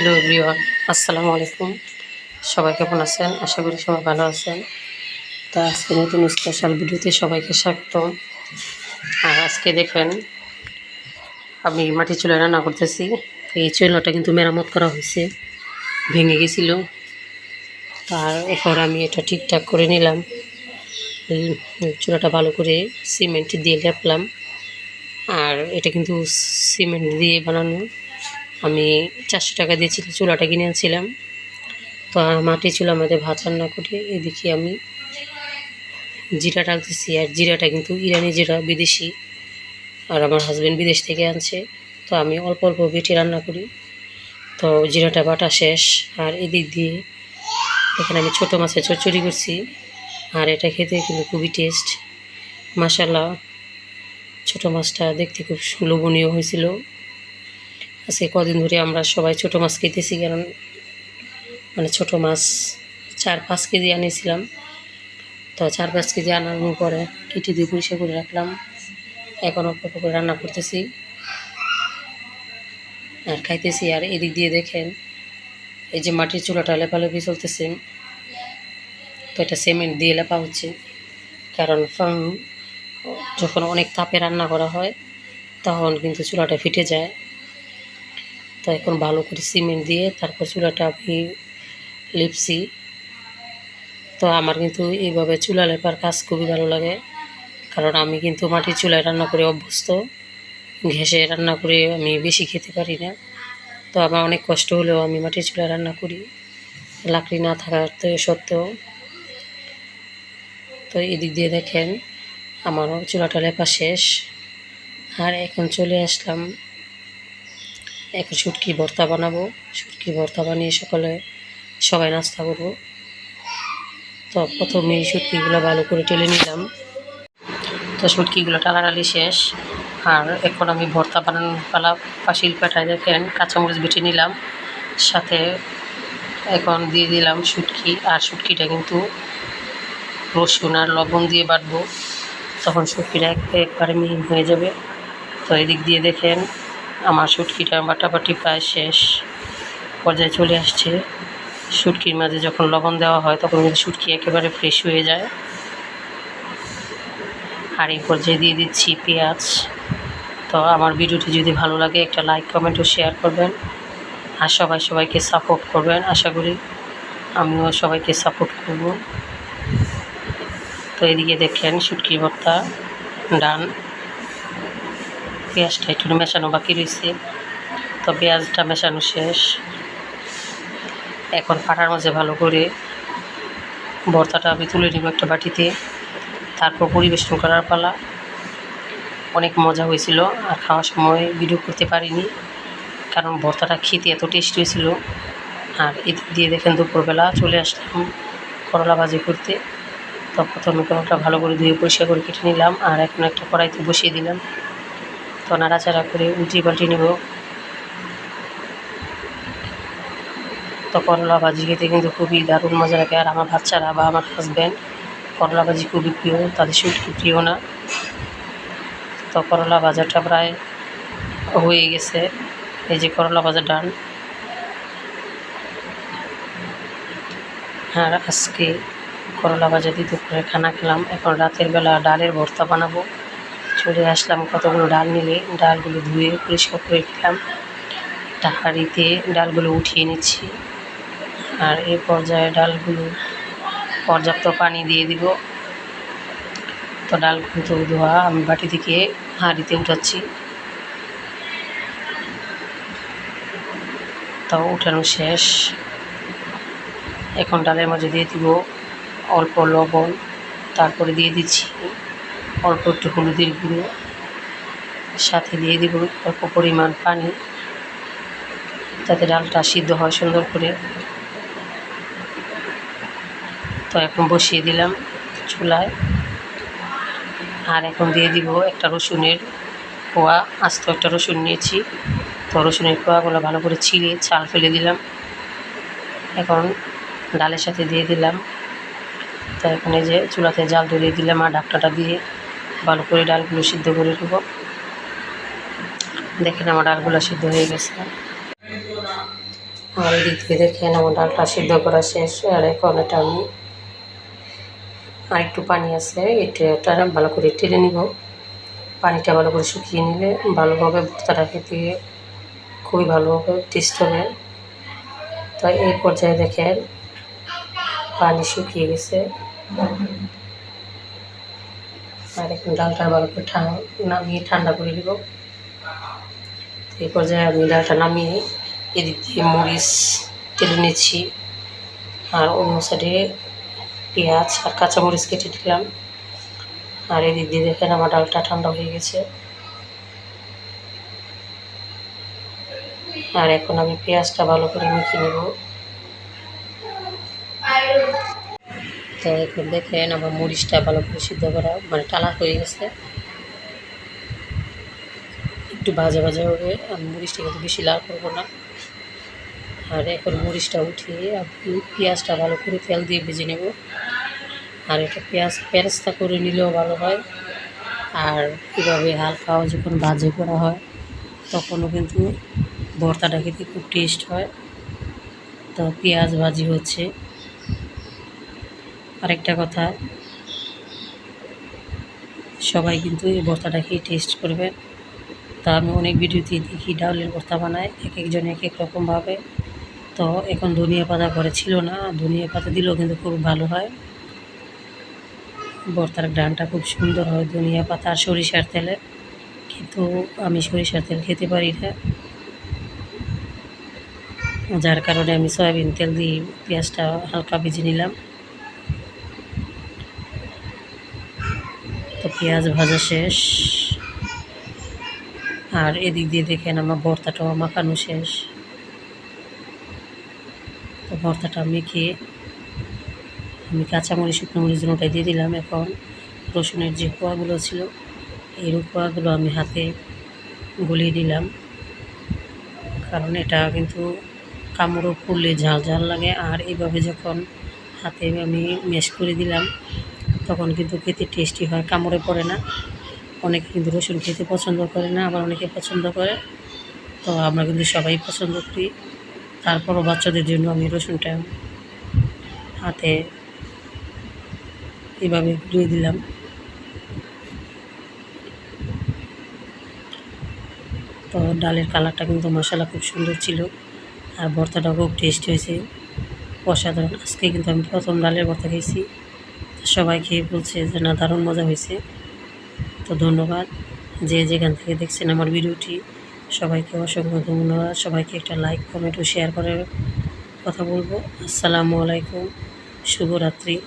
Hello everyone, আসসালামু আলাইকুম। সবাই কেমন আছেন? আশা করি সবাই ভালো আছেন। তা আজকে নতুন স্পেশাল ভিডিওতে সবাইকে স্বাগতম। আর আজকে দেখেন, আমি মাটি চুলায় রান্না করতেছি। এই চুলাটা কিন্তু মেরামত করা হয়েছে। ভেঙে গেছিল। আর এরপর আমি এটা ঠিকঠাক করে নিলাম। চুলাটা ভালো করে সিমেন্ট দিয়ে লেপলাম। আর এটা কিন্তু সিমেন্ট দিয়ে বানানো। আমি চারশো টাকা দিয়ে চিল- চুলাটা কিনে আনছিলাম। তো মাটির চুলা আমাদের ভাত রান্না করে, এদিকে আমি জিরা ডালতেছি আর জিরাটা কিন্তু ইরানি জিরা, বিদেশি। আর আমার হাজব্যান্ড বিদেশ থেকে আনছে। তো আমি অল্প অল্প বেটে রান্না করি। তো জিরাটা বাটা শেষ। আর এদিক দিয়ে এখানে আমি ছোটো মাছের চচ্চড়ি করছি। আর এটা খেতে কিন্তু খুবই টেস্ট মাসাল্লাহ ছোটো মাছটা দেখতে খুব লোভনীয় হয়েছিল। আজকে কদিন ধরে আমরা সবাই ছোটো মাছ খেতেছি, কারণ মানে ছোটো মাছ চার পাঁচ কেজি আনিয়েছিলাম তো চার পাঁচ কেজি আনানোর পরে কেটে দিয়ে পরিষ্কার করে রাখলাম। এখন অল্প করে রান্না করতেছি। আর খাইতেছি, আর এদিক দিয়ে দেখেন, এই যে মাটির চুলাটা লেপালেপি চলতেছে। তো এটা সিমেন্ট দিয়ে লেপা হচ্ছে, কারণ যখন অনেক তাপে রান্না করা হয়, তখন কিন্তু চুলাটা ফিটে যায়। তো এখন ভালো করে সিমেন্ট দিয়ে তারপর চুলাটা আমি লিপছি তো আমার কিন্তু এইভাবে চুলা লেপার কাজ খুবই ভালো লাগে, কারণ আমি কিন্তু মাটির চুলায় রান্না করে অভ্যস্ত ঘেসে রান্না করে আমি বেশি খেতে পারি না। তো আমার অনেক কষ্ট হলেও আমি মাটির চুলায় রান্না করি, লাকড়ি না থাকার তো সত্ত্বেও। তো এদিক দিয়ে দেখেন, আমারও চুলাটা লেপা শেষ। আর এখন চলে আসলাম এখন শুটকি ভর্তা বানাবো। শুটকি ভর্তা বানিয়ে সকালে সবাই নাস্তা করব। তো প্রথমে শুটকিগুলো ভালো করে টেলে নিলাম। তো শুটকিগুলো টালাটালি শেষ। আর এখন আমি ভর্তা বানানোর পালা পাশিল পেটায় দেখেন, কাঁচামরিচ বেটে নিলাম। সাথে এখন দিয়ে দিলাম শুটকি। আর শুটকিটা কিন্তু রসুন আর লবণ দিয়ে বাটবো। তখন শুটকিটা এক একবারে মিহিন হয়ে যাবে। তো এদিক দিয়ে দেখেন আমার শুটকিটা বাটাবাটি প্রায় শেষ পর্যায়ে চলে আসছে। শুটকির মাঝে যখন লবণ দেওয়া হয়, তখন কিন্তু শুটকি একেবারে ফ্রেশ হয়ে যায়। আর এই পর্যায়ে দিয়ে দিচ্ছি পেঁয়াজ। তো আমার ভিডিওটি যদি ভালো লাগে, একটা লাইক কমেন্ট ও শেয়ার করবেন। আর সবাই সবাইকে সাপোর্ট করবেন, আশা করি আমিও সবাইকে সাপোর্ট করব। তো এদিকে দেখেন শুটকি ভর্তা ডান। পেঁয়াজটা একটু মেশানো বাকি রয়েছে তো পেঁয়াজটা মেশানো শেষ। এখন পাটার মাঝে ভালো করে ভর্তাটা আমি তুলে নেব একটা বাটিতে। তারপর পরিবেশন করার পালা। অনেক মজা হয়েছিল আর খাওয়ার সময় ভিডিও করতে পারিনি। কারণ ভর্তাটা খেতে এত টেস্ট হয়েছিল। আর এদিক দিয়ে দেখেন দুপুরবেলা চলে আসলাম করলা ভাজি করতে। তো প্রথমে করলাটা ভালো করে ধুয়ে পরিষ্কার করে কেটে নিলাম। আর এখন একটা কড়াইতে বসিয়ে দিলাম। তো নাড়াচাড়া করে উল্টি পাল্টি নেব। তো করলা ভাজি খেতে কিন্তু খুবই দারুণ মজা লাগে। আর আমার বাচ্চারা বা আমার হাজব্যান্ড করলা ভাজি খুবই প্রিয়, তাদের শুটকি প্রিয় না। তো করলা ভাজাটা প্রায় হয়ে গেছে। এই যে করলা ভাজা ডান। আর আজকে করলা ভাজা দিয়ে দুপুরে খানা খেলাম। এখন রাতের বেলা ডালের ভর্তা বানাবো। চলে আসলাম কতগুলো ডাল নিলে ডালগুলো ধুয়ে পরিষ্কার করে দিলাম একটা হাঁড়িতে ডালগুলো উঠিয়ে নিচ্ছি। আর এই পর্যায়ে ডালগুলো পর্যাপ্ত পানি দিয়ে দিব। তো ডাল কিন্তু ধোয়া আমি বাটি থেকে হাঁড়িতে উঠাচ্ছি। তো উঠানো শেষ। এখন ডালের মাঝে দিয়ে দিব অল্প লবণ। তারপরে দিয়ে দিচ্ছি অল্প একটু হলুদের গুঁড়ো, সাথে দিয়ে দিব অল্প পরিমাণ পানি। যাতে ডালটা সিদ্ধ হয় সুন্দর করে। তো এখন বসিয়ে দিলাম চুলায়। আর এখন দিয়ে দিব একটা রসুনের কোয়া। আস্ত একটা রসুন নিয়েছি। তো রসুনের কোয়াগুলো ভালো করে ছিঁড়ে চাল ফেলে দিলাম। এখন ডালের সাথে দিয়ে দিলাম। তো এখন এই যে চুলাতে জাল ধরিয়ে দিলাম আর ডাকটাটা দিয়ে। ভালো করে ডালগুলো সিদ্ধ করে নেব। দেখেন আমার ডালগুলো সিদ্ধ হয়ে গেছে। আর এদিক থেকে দেখেন আমার ডালটা সিদ্ধ করা শেষ, আর এখন এটা আমি আর একটু পানি আছে এটা ভালো করে টেনে নিব। পানিটা ভালো করে শুকিয়ে নিলে ভালোভাবে ভর্তাটা খেতে খুবই ভালোভাবে টেস্ট হবে। তো এই পর্যায়ে দেখেন পানি শুকিয়ে গেছে। আর এখন ডালটা ভালো করে নামিয়ে ঠান্ডা করে নিব। এই পর্যায়ে আমি ডালটা নামিয়ে এদিক দিয়ে মরিচ তেলে নিচ্ছি। আর অন্য সাইডে পেঁয়াজ আর কাঁচামরিচ কেটে দিলাম। আর এদিক দিয়ে দেখেন আমার ডালটা ঠান্ডা হয়ে গেছে। আর এখন আমি পেঁয়াজটা ভালো করে মেখে নেব। তো এখন দেখেন আমার মরিচটা ভালো করে সিদ্ধ করা মানে টালা হয়ে গেছে। একটু ভাজা ভাজা হবে আমি মরিচটা কিন্তু বেশি লাল করব না। আর এখন মরিচটা উঠিয়ে আমি পেঁয়াজটা ভালো করে তেল দিয়ে ভেজে নেব। আর এটা পেঁয়াজ পেরেস্তা করে নিলেও ভালো হয়। আর কীভাবে হালকাও যখন ভাজে করা হয়, তখনও কিন্তু ভর্তাটা খেতে খুব টেস্ট হয়। তো পেঁয়াজ ভাজি হচ্ছে। আরেকটা কথা, সবাই কিন্তু এই ভর্তাটা খেয়ে টেস্ট করবে। তা আমি অনেক ভিডিওতে দেখি, ডাউলের ভর্তা বানায়, এক একজন এক এক রকমভাবে। তো এখন ধনিয়া পাতা ঘরে ছিল না, ধনিয়া পাতা দিলেও কিন্তু খুব ভালো হয়। ভর্তার গ্রানটা খুব সুন্দর হয় ধনিয়া পাতা আর সরিষার তেলে। কিন্তু আমি সরিষার তেল খেতে পারি না। যার কারণে আমি সয়াবিন তেল দিয়ে পেঁয়াজটা হালকা ভেজে নিলাম। তো পেঁয়াজ ভাজা শেষ। আর এদিক দিয়ে দেখেন আমার ভর্তাটাও মাখানো শেষ। তো ভর্তাটা মেখে আমি কাঁচামরিচ, শুকনো মরিচ ওটাই দিয়ে দিলাম এখন। রসুনের যে কোয়াগুলো ছিল, এই কোয়াগুলো আমি হাতে গলিয়ে দিলাম। কারণ এটা কিন্তু কামড়ও করলে ঝাল ঝাল লাগে। আর এইভাবে যখন হাতে আমি মেশ করে দিলাম তখন কিন্তু খেতে টেস্টি হয়, কামড়ে পড়ে না। অনেকে কিন্তু রসুন খেতে পছন্দ করে না, আবার অনেকে পছন্দ করে। তো আমরা কিন্তু সবাই পছন্দ করি। তারপরও বাচ্চাদের জন্য আমি রসুনটা হাতে এভাবে ধুয়ে দিলাম। তো ডালের কালারটা কিন্তু মশলা খুব সুন্দর ছিল, আর ভর্তাটাও খুব টেস্ট হয়েছে। অসাধারণ। আজকে কিন্তু আমি প্রথম ডালের ভর্তা খেয়েছি। সবাই খেয়ে বলছে যে, না, দারুণ মজা হয়েছে। তো ধন্যবাদ। যে যেখান থেকে দেখছেন আমার ভিডিওটি, সবাইকে অসংখ্য ধন্যবাদ। সবাইকে একটা লাইক কমেন্ট ও শেয়ার করার কথা বলব। আসসালামু আলাইকুম। শুভরাত্রি।